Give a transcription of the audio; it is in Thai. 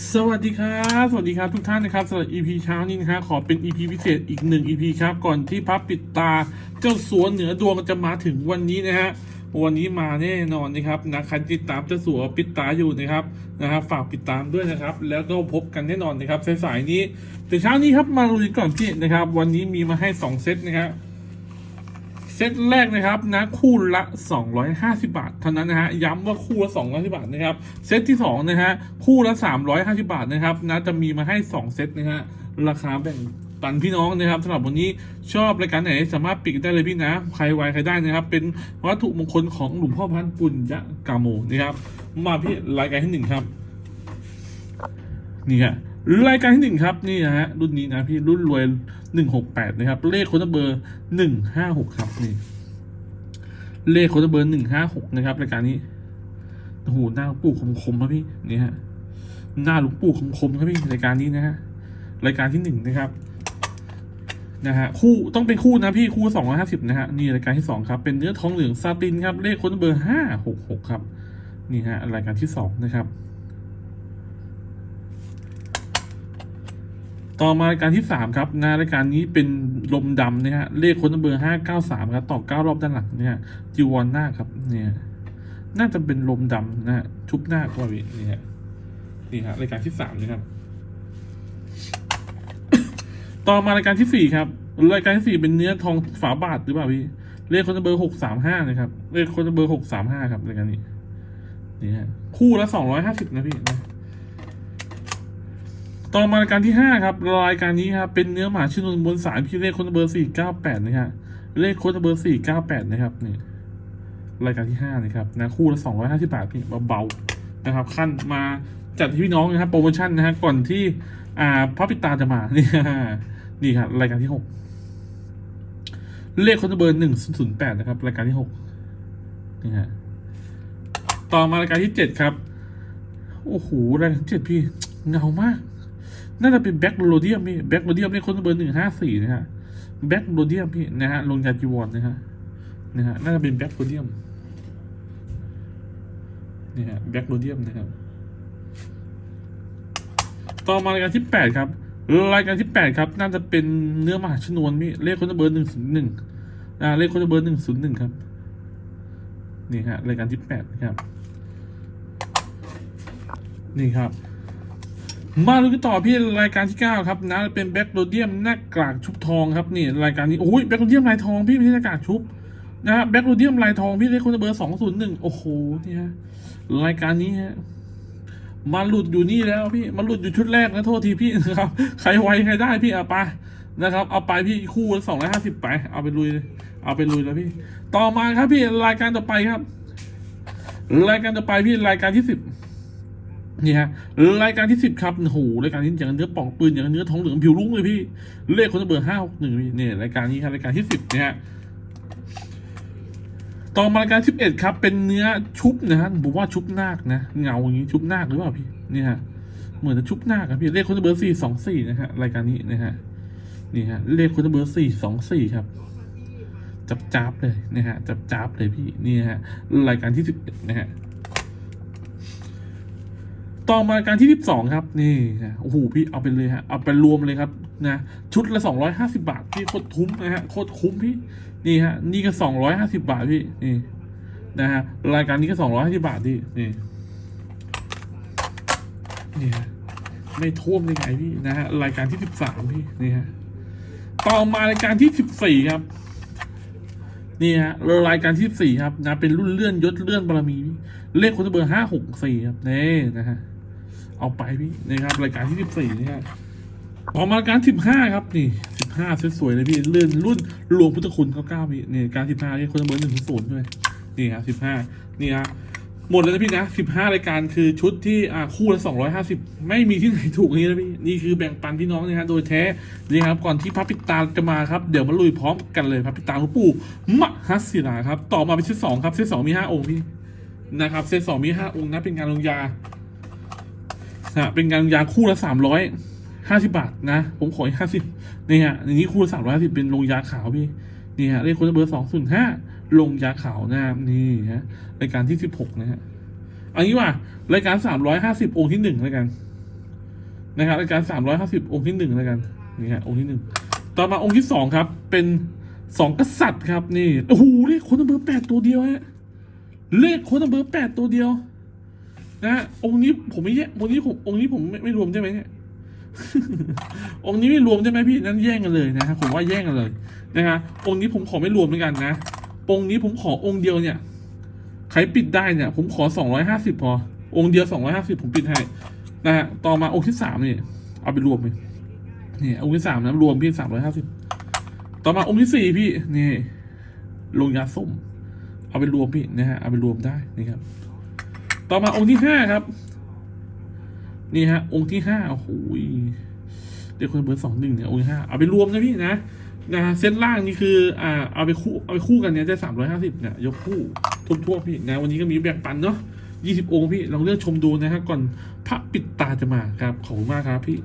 สวัสดีครับ สวัสดีครับทุกท่านนะครับสำหรับ EP เช้านี้นะครับขอเป็น EP พิเศษอีกหนึ่ง EP ครับก่อนที่พับปิดตาเจ้าสัวเหนือดวงจะมาถึงวันนี้นะฮะวันนี้มาแน่นอนนะครับนะใครติดตามเจ้าสัวปิดตาอยู่นะครับนะครับฝากติดตามด้วยนะครับ แล้วก็พบกันแน่นอนนะครับสายๆนี้แต่เช้านี้ครับมาลุยก่อนพี่นะครับ วันนี้มีมาให้สองเซตนะครับ ซตแรกนะครับนะคู่ละ 250 บาทเท่านั้นนะฮะย้ำว่าคู่ละ 250 บาทนะครับเซตที่2นะฮะคู่ละ 350 บาทนะครับนะจะมีมาให้ 2 เซตนะฮะราคาแบ่งปันพี่น้องนะครับสำหรับวันนี้ชอบรายการไหนสามารถปิดได้เลยพี่นะ ใครไวใครได้นะครับ เป็นวัตถุมงคลของหลวงพ่อพันปุญญกาโมนะครับมาพี่รายการที่หนึ่งครับ นี่ฮะ รายการที่หนึ่งครับนี่นะฮะรุ่นนี้นะพี่รุ่นรวยหนึ่งหกแปดนะครับ เลขคนเบอร์หนึ่งห้าหกครับนี่เลขคนเบอร์หนึ่งห้าหกนะครับ รายการนี้โอ้โหหน้าหลวงปู่คมๆครับพี่นี่ฮะหน้าหลวงปู่คมๆครับพี่รายการนี้นะฮะรายการที่หนึ่งนะครับนะฮะคู่ต้องเป็นคู่นะพี่คู่สองร้อยห้าสิบนะฮะนี่รายการที่สองครับเป็นเนื้อทองเหลืองซาตินครับเลขคนเบอร์ห้าหกหกครับ นี่ฮะรายการที่สองนะครับ ต่อมารายการที่สามครับ งานรายการนี้เป็นลมดำนะฮะเลขคนเบอร์ห้าเก้าสามครับต่อเก้ารอบด้านหลังเนี่ยจีวรหน้าครับเนี่ยน่าจะเป็นลมดำนะฮะชุบหน้ากว่าพี่นี่ฮะนี่ฮะรายการที่สามนะครับ ต่อมารายการที่สี่ครับรายการที่สี่เป็นเนื้อทองฝาบาทหรือเปล่าพี่เลขคนเบอร์หกสามห้านะครับเลขคนเบอร์หกสามห้าครับรายการนี้นี่ฮะคู่ละสองร้อยห้าสิบนะพี่นะ ต่อมารายการที่ห้าครับ รายการนี้ครับเป็นเนื้อหมาชื่อนนบนสารพี่เลขคนเบอร์สี่เก้าแปดนะฮะเลขโคนเบอร์สี่เก้าแปดนะครับนี่รายการที่ห้านะครับนะคู่ละสองร้อยห้าสิบาทพี่เบาๆนะครับ ขั้นมาจัดให้พี่น้องนะครับโปรโมชั่นนะฮะก่อนที่อ่าพระปิตาจะมานี่นี่ครับรายการที่หกเลขโคนเบอร์หนึ่งศูนย์แปดนะครับ รายการที่หกนี่ฮะต่อมารายการที่เจ็ดครับ โอ้โหรายการที่เจ็ดพี่เงามาก น่าจะเป็นแบ็กโรเดียมพี่แบ็กโรเดียมนี่คนเบอร์หนึ่งห้าสี่นะฮะแบ็กโรเดียมพี่นะฮะลงยาจีวอนนะฮะนะฮะน่าจะเป็นแบ็กโรเดียมนี่ฮะแบ็กโรเดียมนะครับ ต่อมารายการที่แปดครับรายการที่แปดครับ น่าจะเป็นเนื้อมหาชนวนพี่เลขคนเบอร์หนึ่งศูนย์หนึ่งอ่าเลขคนเบอร์หนึ่งศูนย์หนึ่งครับนี่ฮะรายการที่แปดครับ นี่ครับ มาดูกันต่อพี่รายการที่เก้าครับนะเป็นแบ็กโรเดียมหน้ากากชุบทองครับนี่รายการนี้โอ้ยแบ็กโรเดียมลายทองพี่ไม่ใช่หน้ากากชุบนะฮะแบ็กโรเดียมลายทองพี่เลขคนเบอร์สองศูนย์หนึ่งโอ้โหนี่ฮะรายการนี้ฮะมาหลุดอยู่นี่แล้วพี่มาหลุดอยู่ชุดแรกนะโทษทีพี่นะครับใครไวใครได้พี่เอาไปนะครับ เอาไปพี่คู่สองร้อยห้าสิบไป เอาไปลุยเอาไปลุยแล้วพี่ ต่อมาครับพี่รายการต่อไปครับ รายการต่อไปพี่รายการที่สิบ นี่ฮะรายการที่สิบครับโหรายการนี้อย่างเนื้อป่องปืนอย่างเนื้อท้องเหลืองผิวลุ้งเลยพี่เลขคนเบอร์ห้าหกหนึ่งเนี่ยรายการนี้ครับรายการที่สิบเนี่ยต่อมารายการสิบเอ็ดครับ เป็นเนื้อชุบนะฮะผมว่าชุบนาคนะเงาอย่างนี้ชุบนาคหรือเปล่าพี่นี่ฮะเหมือนจะชุบนาคครับพี่เลขคนเบอร์สี่สองสี่นะฮะรายการนี้นะฮะนี่ฮะเลขคนเบอร์สี่สองสี่ครับจับจับเลยนะฮะจับจับเลยพี่นี่ฮะรายการที่สิบเอ็ดนะฮะ ต่อมารายการที่ 12 ครับ นี่นะโอ้โหพี่เอาไปเลยฮะเอาไปรวมเลยครับนะชุดละ 250 บาทพี่โคตรคุ้มนะฮะโคตรคุ้มพี่นี่ฮะนี่ก็ 250 บาทพี่นี่นะฮะรายการนี้ก็ 250 บาทพี่นี่นี่ฮะไม่ท่วมได้ไงพี่นะฮะรายการที่ 13 พี่นี่ฮะต่อมารายการที่ 14 ครับนี่ฮะรายการที่สี่ครับนะเป็นรุ่นเลื่อนยศเลื่อนบารมี เลขคนเบอร์ห้าหกสี่ครับนี่นะฮะ เอาไปพี่นะครับรายการที่สิบสี่นี่ฮะออกมารายการสิบห้าครับนี่สิบห้าสวยๆเลยพี่เลื่อนรุ่นหลวงพุทธคุณเขาเก้าพี่นี่การสิบห้านี่คนเบอร์หนึ่งศูนย์ด้วยนี่ครับสิบห้านี่ฮะหมดแล้วนะพี่นะสิบห้ารายการคือชุดที่อ่าคู่ละสองร้อยห้าสิบไม่มีที่ไหนถูกนี้นะพี่นี่คือแบ่งปันพี่น้องนะฮะโดยแท้นี่ครับก่อนที่พระปิตาจะมาครับเดี๋ยวมาลุยพร้อมกันเลยพระปิตาหลวงปู่มหัสศิลาครับต่อมาเป็นเซตสองครับเซตสองมีห้าองค์พี่นะครับเซตสองมีห้าองค์นะเป็นงานลงยา นะเป็นงานยาคู่ละสามร้อยห้าสิบาทนะ ผมขอห้าสิบนี่ฮะอันนี้คู่ละสามร้อยสิบเป็นลงยาขาวพี่นี่ฮะเลขคนเบอร์สองศูนย์ห้าลงยาขาวนะครับนี่ฮะรายการที่สิบหกนะฮะเอันนี้ว่ารายการสามร้อยห้าสิบองค์ที่หนึ่งแล้วกันนะครับรายการสามร้อยห้าสิบองค์ที่หนึ่งแล้วกันนี่ฮะองค์ที่หนึ่งต่อมาองค์ที่สองครับ เป็นสองกษัตริย์ครับนี่โอ้โหเลขโค้ดเบอร์แปดตัวเดียวฮะเลขโค้ดเบอร์แปดตัวเดียว นะองค์นี้ผมไม่แยกองค์นี้ผมองค์นี้ผมไม่ไม่รวมใช่ไหมเนี่ยองค์นี้ไม่รวมใช่ไหมพี่นั้นแย่งกันเลยนะฮะผมว่าแย่งกันเลยนะฮะองค์นี้ผมขอไม่รวมเหมือนกันนะองค์นี้ผมขอองค์เดียวเนี่ยใครปิดได้เนี่ย ผมขอสองร้อยห้าสิบพอ องค์เดียวสองร้อยห้าสิบผมปิดให้นะฮะต่อมาองค์ที่สามนี่เอาไปรวมเลยนี่องค์ที่สามนะรวมพี่สามร้อยห้าสิบต่อมาองค์ที่สี่พี่นี่ลงยาส้มเอาไปรวมพี่นะฮะเอาไปรวมได้นี่ครับ ต่อมาองค์ที่ห้าครับ นี่ฮะ องค์ที่ห้าโอ้โหยเด็กคนเบอร์สองหนึ่งเนี่ยองค์ที่ห้าเอาไปรวมนะพี่นะนะเส้นล่างนี่คืออ่าเอาไปคู่เอาไปคู่กันเนี่ยได้สามร้อยห้าสิบเนี่ยยกคู่ทุกทั่วพี่นะวันนี้ก็มีแบ่งปันเนาะยี่สิบองค์พี่ลองเลือกชมดูนะฮะก่อนพระปิดตาจะมาครับขอบคุณมากครับพี่